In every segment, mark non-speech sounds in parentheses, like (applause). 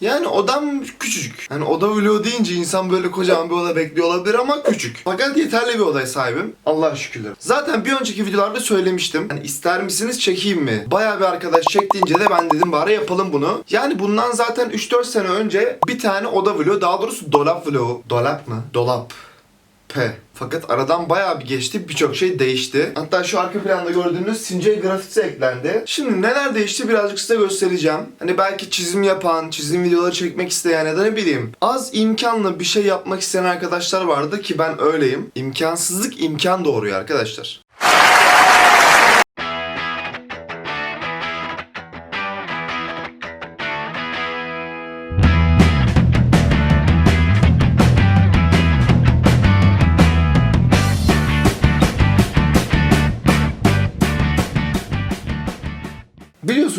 Yani odam küçücük. Hani oda vlogu deyince insan böyle kocaman bir oda bekliyor olabilir ama küçük. Fakat yeterli bir odaya sahibim. Allah şükürler. Zaten bir önceki videolarda söylemiştim. Hani ister misiniz çekeyim mi? Bayağı bir arkadaş çek deyince de ben dedim bari yapalım bunu. Yani bundan zaten 3-4 sene önce bir tane oda vlogu daha doğrusu dolap vlogu. Dolap mı? Dolap. P. Fakat aradan bayağı bir geçti. Birçok şey değişti. Hatta şu arka planda gördüğünüz Sincay grafisi eklendi. Şimdi neler değişti birazcık size göstereceğim. Hani belki çizim yapan, çizim videoları çekmek isteyen ya da ne bileyim az imkanla bir şey yapmak isteyen arkadaşlar vardı ki ben öyleyim. İmkansızlık imkan doğuruyor arkadaşlar.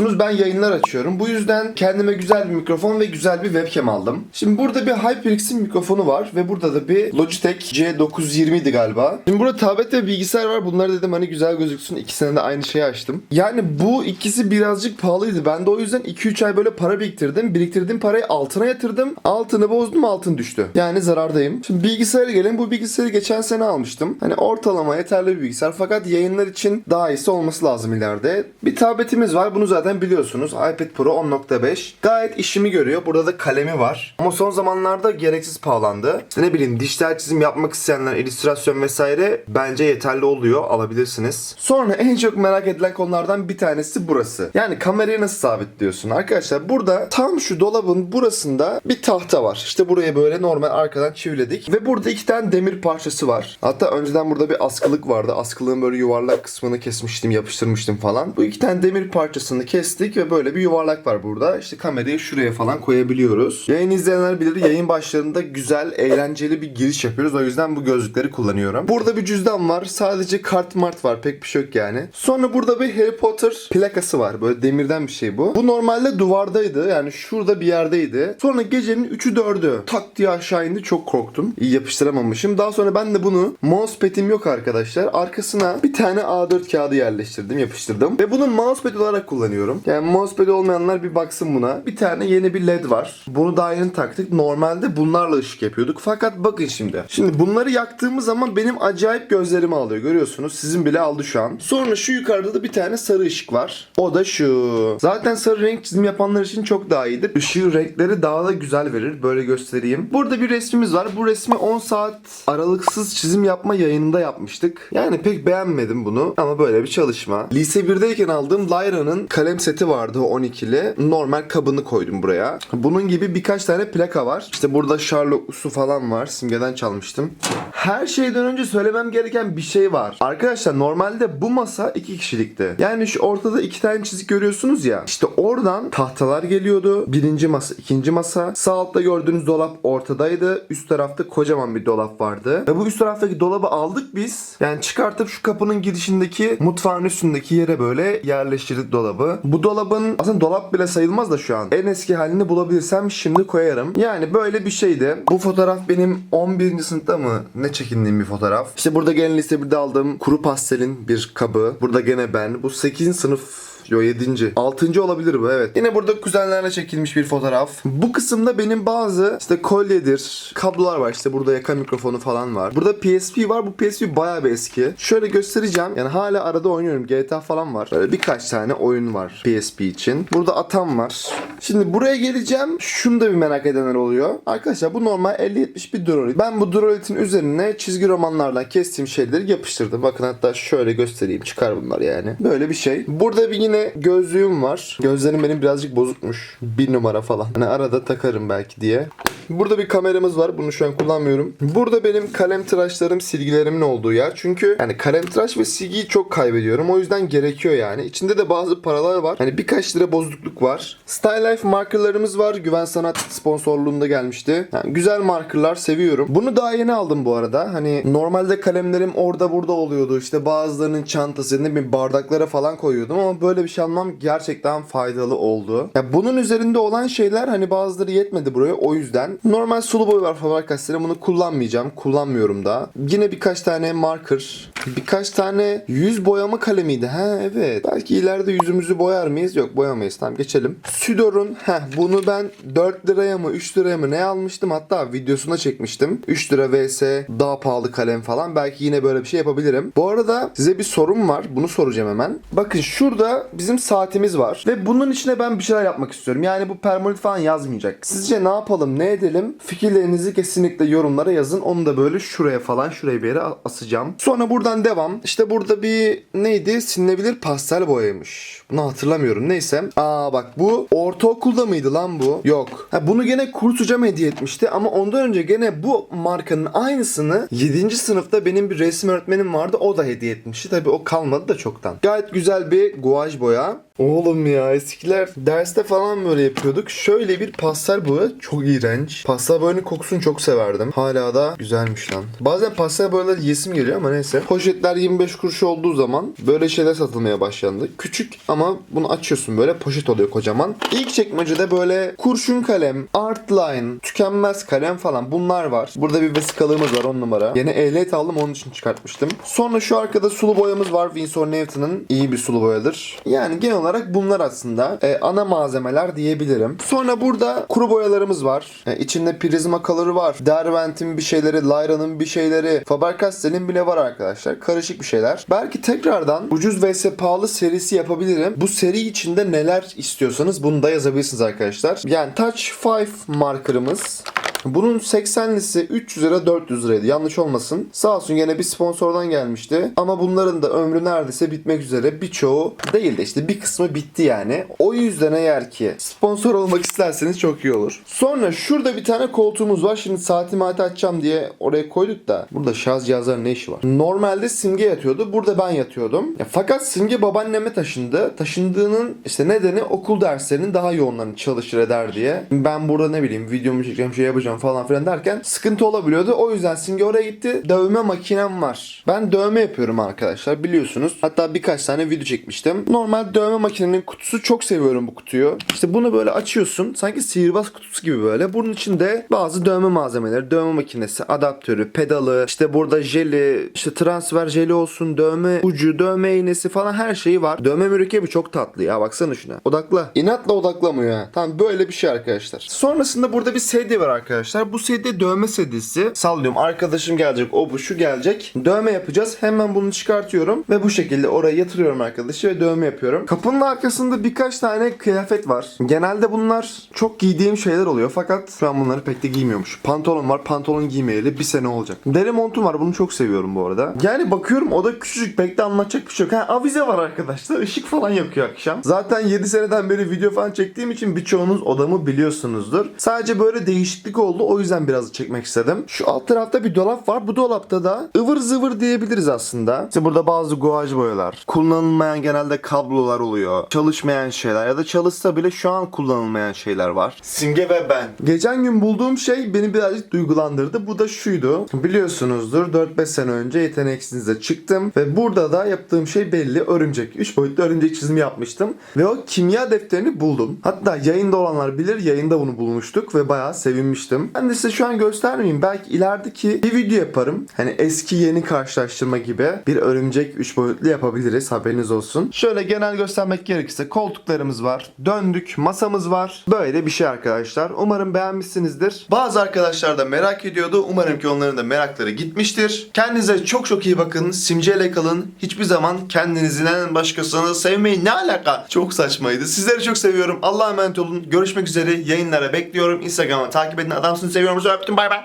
Biliyorsunuz ben yayınlar açıyorum. Bu yüzden kendime güzel bir mikrofon ve güzel bir webcam aldım. Şimdi burada bir HyperX'in mikrofonu var ve burada da bir Logitech C920 idi galiba. Şimdi burada tablet ve bilgisayar var. Bunları dedim hani güzel gözüksün. İkisine de aynı şeyi açtım. Yani bu ikisi birazcık pahalıydı. Ben de o yüzden 2-3 ay böyle para biriktirdim. Biriktirdiğim parayı altına yatırdım. Altını bozdum altın düştü. Yani zarardayım. Şimdi bilgisayara gelin. Bu bilgisayarı geçen sene almıştım. Hani ortalama yeterli bir bilgisayar. Fakat yayınlar için daha iyisi olması lazım ileride. Bir tabletimiz var. Bunu zaten biliyorsunuz. iPad Pro 10.5. Gayet işimi görüyor. Burada da kalemi var. Ama son zamanlarda gereksiz pahalandı. İşte ne bileyim dijital çizim yapmak isteyenler, illüstrasyon vesaire bence yeterli oluyor. Alabilirsiniz. Sonra en çok merak edilen konulardan bir tanesi burası. Yani kamerayı nasıl sabitliyorsun? Arkadaşlar burada tam şu dolabın burasında bir tahta var. İşte buraya böyle normal arkadan çiviledik. Ve burada iki tane demir parçası var. Hatta önceden burada bir askılık vardı. Askılığın böyle yuvarlak kısmını kesmiştim, yapıştırmıştım falan. Bu iki tane demir parçasını kestik ve böyle bir yuvarlak var burada. İşte kamerayı şuraya falan koyabiliyoruz. Yayın izleyenler bilir yayın başlarında güzel, eğlenceli bir giriş yapıyoruz. O yüzden bu gözlükleri kullanıyorum. Burada bir cüzdan var. Sadece kart mart var. Pek bir şey yok yani. Sonra burada bir Harry Potter plakası var. Böyle demirden bir şey bu. Bu normalde duvardaydı. Yani şurada bir yerdeydi. Sonra gecenin 3'ü 4'ü tak diye aşağı indi. Çok korktum. İyi yapıştıramamışım. Daha sonra ben de bunu mousepad'im yok arkadaşlar. Arkasına bir tane A4 kağıdı yerleştirdim, yapıştırdım. Ve bunu mousepad olarak kullanıyorum. Yani mousepad olmayanlar bir baksın buna. Bir tane yeni bir led var. Bunu daha yeni taktık. Normalde bunlarla ışık yapıyorduk. Fakat bakın şimdi. Şimdi bunları yaktığımız zaman benim acayip gözlerimi alıyor. Görüyorsunuz. Sizin bile aldı şu an. Sonra şu yukarıda da bir tane sarı ışık var. O da şu. Zaten sarı renk çizim yapanlar için çok daha iyidir. Işığı renkleri daha da güzel verir. Böyle göstereyim. Burada bir resmimiz var. Bu resmi 10 saat aralıksız çizim yapma yayınında yapmıştık. Yani pek beğenmedim bunu ama böyle bir çalışma. Lise 1'deyken aldığım Lyra'nın kalem seti vardı o 12'li. Normal kabını koydum buraya. Bunun gibi birkaç tane plaka var. İşte burada Sherlock'lusu falan var. Simgeden çalmıştım. Her şeyden önce söylemem gereken bir şey var. Arkadaşlar normalde bu masa iki kişilikti. Yani şu ortada iki tane çizik görüyorsunuz ya. İşte oradan tahtalar geliyordu. Birinci masa, ikinci masa. Sağ altta gördüğünüz dolap ortadaydı. Üst tarafta kocaman bir dolap vardı. Ve bu üst taraftaki dolabı aldık biz. Yani çıkartıp şu kapının girişindeki mutfağın üstündeki yere böyle yerleştirdik dolabı. Bu dolabın aslında dolap bile sayılmaz da şu an. En eski halini bulabilirsem şimdi koyarım. Yani böyle bir şeydi. Bu fotoğraf benim 11. sınıfta mı ne çekindiğim bir fotoğraf. İşte burada gene lise 1'de aldığım kuru pastelin bir kabı. Burada gene ben. Bu 8. sınıf Yo 7. 6. olabilir bu evet. Yine burada kuzenlerle çekilmiş bir fotoğraf. Bu kısımda benim bazı işte kolyedir, kablolar var. İşte burada yaka mikrofonu falan var. Burada PSP var. Bu PSP bayağı bir eski. Şöyle göstereceğim. Yani hala arada oynuyorum. GTA falan var. Böyle birkaç tane oyun var PSP için. Burada atam var. Şimdi buraya geleceğim. Şunu da bir merak edenler oluyor. Arkadaşlar bu normal 50-70 bir Droid. Ben bu Droid'in üzerine çizgi romanlardan kestiğim şeyleri yapıştırdım. Bakın hatta şöyle göstereyim. Çıkar bunlar yani. Böyle bir şey. Burada bir yine gözlüğüm var. Gözlerim benim birazcık bozukmuş. Bir numara falan. Hani arada takarım belki diye. Burada bir kameramız var. Bunu şu an kullanmıyorum. Burada benim kalem tıraşlarım, silgilerimin olduğu yer. Çünkü yani kalem tıraş ve silgiyi çok kaybediyorum. O yüzden gerekiyor yani. İçinde de bazı paralar var. Hani birkaç lira bozukluk var. Style Life markerlarımız var. Güven Sanat sponsorluğunda gelmişti. Yani güzel markerlar seviyorum. Bunu daha yeni aldım bu arada. Hani normalde kalemlerim orada burada oluyordu. İşte bazılarının çantası ne bileyim bardaklara falan koyuyordum ama böyle böyle bir şey almam gerçekten faydalı oldu. Ya bunun üzerinde olan şeyler hani bazıları yetmedi buraya o yüzden. Normal sulu boy var Faber-Castell'in bunu kullanmayacağım. Kullanmıyorum da. Yine birkaç tane marker. Birkaç tane yüz boyama kalemiydi. Ha evet. Belki ileride yüzümüzü boyar mıyız? Yok boyamayız. Tamam geçelim. Südor'un heh bunu ben 4 liraya mı 3 liraya mı ne almıştım? Hatta videosuna çekmiştim. 3 lira vs daha pahalı kalem falan. Belki yine böyle bir şey yapabilirim. Bu arada size bir sorum var. Bunu soracağım hemen. Bakın şurada bizim saatimiz var. Ve bunun içine ben bir şeyler yapmak istiyorum. Yani bu permalit falan yazmayacak. Sizce ne yapalım ne edelim? Fikirlerinizi kesinlikle yorumlara yazın. Onu da böyle şuraya falan şuraya bir yere asacağım. Sonra buradan devam. İşte burada bir neydi? Silinebilir pastel boyaymış. Bunu hatırlamıyorum. Neyse. Aa bak bu ortaokulda mıydı lan bu? Yok. Ha, bunu gene kurs hocam hediye etmişti ama ondan önce gene bu markanın aynısını 7. sınıfta benim bir resim öğretmenim vardı. O da hediye etmişti. Tabi o kalmadı da çoktan. Gayet güzel bir guaj boya. Oğlum ya eskiler derste falan böyle yapıyorduk. Şöyle bir pastel boya çok iğrenç. Pastel boyanın kokusunu çok severdim. Hala da güzelmiş lan. Bazen pastel boyalar yesim geliyor ama neyse. Poşetler 25 kuruş olduğu zaman böyle şeyler satılmaya başlandı. Küçük ama bunu açıyorsun böyle poşet oluyor kocaman. İlk çekmecede böyle kurşun kalem, art line, tükenmez kalem falan bunlar var. Burada bir vesikalığımız var 10 numara. Yine ehliyet aldım onun için çıkartmıştım. Sonra şu arkada sulu boyamız var. Winsor Newton'ın iyi bir sulu boyadır. Yani genel olarak bunlar aslında e, ana malzemeler diyebilirim. Sonra burada kuru boyalarımız var. E, içinde Prismacolor var. Derwent'in bir şeyleri, Lyra'nın bir şeyleri, Faber-Castell'in bile var arkadaşlar. Karışık bir şeyler. Belki tekrardan ucuz vs pahalı serisi yapabilirim. Bu seri içinde neler istiyorsanız bunu da yazabilirsiniz arkadaşlar. Yani Touch 5 markerımız. Bunun 80'lisi 300 lira 400 liraydı. Yanlış olmasın. Sağ olsun gene bir sponsordan gelmişti. Ama bunların da ömrü neredeyse bitmek üzere. Birçoğu değil de işte bir kısmı bitti yani. O yüzden eğer ki sponsor olmak isterseniz çok iyi olur. Sonra şurada bir tane koltuğumuz var. Şimdi saati maati açacağım diye oraya koyduk da. Burada şarj cihazları ne işi var? Normalde Simge yatıyordu. Burada ben yatıyordum. Ya, fakat Simge babaanneme taşındı. Taşındığının işte nedeni okul derslerinin daha yoğunlarını çalışır eder diye. Ben burada ne bileyim videomu çekeceğim şey yapacağım falan filan derken sıkıntı olabiliyordu. O yüzden Simge oraya gitti. Dövme makinem var. Ben dövme yapıyorum arkadaşlar biliyorsunuz. Hatta birkaç tane video çekmiştim. Normal dövme makinenin kutusu çok seviyorum bu kutuyu. İşte bunu böyle açıyorsun. Sanki sihirbaz kutusu gibi böyle. Bunun içinde bazı dövme malzemeleri, dövme makinesi, adaptörü, pedalı, işte burada jeli, işte transfer jeli olsun, dövme ucu, dövme iğnesi falan her şeyi var. Dövme mürekkebi çok tatlı ya baksana şuna. Odakla. İnatla odaklamıyor ha. Tamam böyle bir şey arkadaşlar. Sonrasında burada bir CD var arkadaşlar. Bu CD dövme sedisi. Sallıyorum arkadaşım gelecek, o bu şu gelecek. Dövme yapacağız. Hemen bunu çıkartıyorum ve bu şekilde oraya yatırıyorum arkadaşı ve dövme yapıyorum. Kapının arkasında birkaç tane kıyafet var. Genelde bunlar çok giydiğim şeyler oluyor fakat ben bunları pek de giymiyormuş. Pantolon var. Pantolon giymeyeli bir sene olacak. Deri montum var. Bunu çok seviyorum bu arada. Yani bakıyorum o da küçücük. Pek de anlatacak bir şey yok. Ha, avize var arkadaşlar. (laughs) Işık falan yakıyor akşam. Zaten 7 seneden beri video falan çektiğim için birçoğunuz odamı biliyorsunuzdur. Sadece böyle değişiklik oldu. O yüzden biraz çekmek istedim. Şu alt tarafta bir dolap var. Bu dolapta da ıvır zıvır diyebiliriz aslında. İşte burada bazı guaj boyalar. Kullanılmayan genelde kablolar oluyor. Çalışmayan şeyler ya da çalışsa bile şu an kullanılmayan şeyler var. Simge ve ben. Geçen gün bulduğum şey beni birazcık duygulandırdı. Bu da şuydu. Biliyorsunuzdur 4-5 sene önce yeteneksizde çıktım ve burada da yaptığım şey belli. Örümcek. 3 boyutlu örümcek çizimi yapmıştım. Ve o kimya defterini buldum. Hatta yayında olanlar bilir yayında bunu bulmuştuk ve bayağı sevinmiştim. Ben de size şu an göstermeyeyim. Belki ilerideki bir video yaparım. Hani eski yeni karşılaştırma gibi bir örümcek 3 boyutlu yapabiliriz. Haberiniz olsun. Şöyle genel göstermek gerekirse koltuklarımız var. Döndük. Masamız var. Böyle bir şey arkadaşlar. Umarım beğenmişsinizdir. Bazı arkadaşlar da merak ediyordu. Umarım ki onların da merakları gitmiştir. Kendinize çok çok iyi bakın. Simceyle kalın. Hiçbir zaman kendinizden başkasını sevmeyin. Ne alaka? Çok saçmaydı. Sizleri çok seviyorum. Allah'a emanet olun. Görüşmek üzere. Yayınlara bekliyorum. Instagram'a takip edin. Adamsını seviyorum. Öptüm. Bay bay.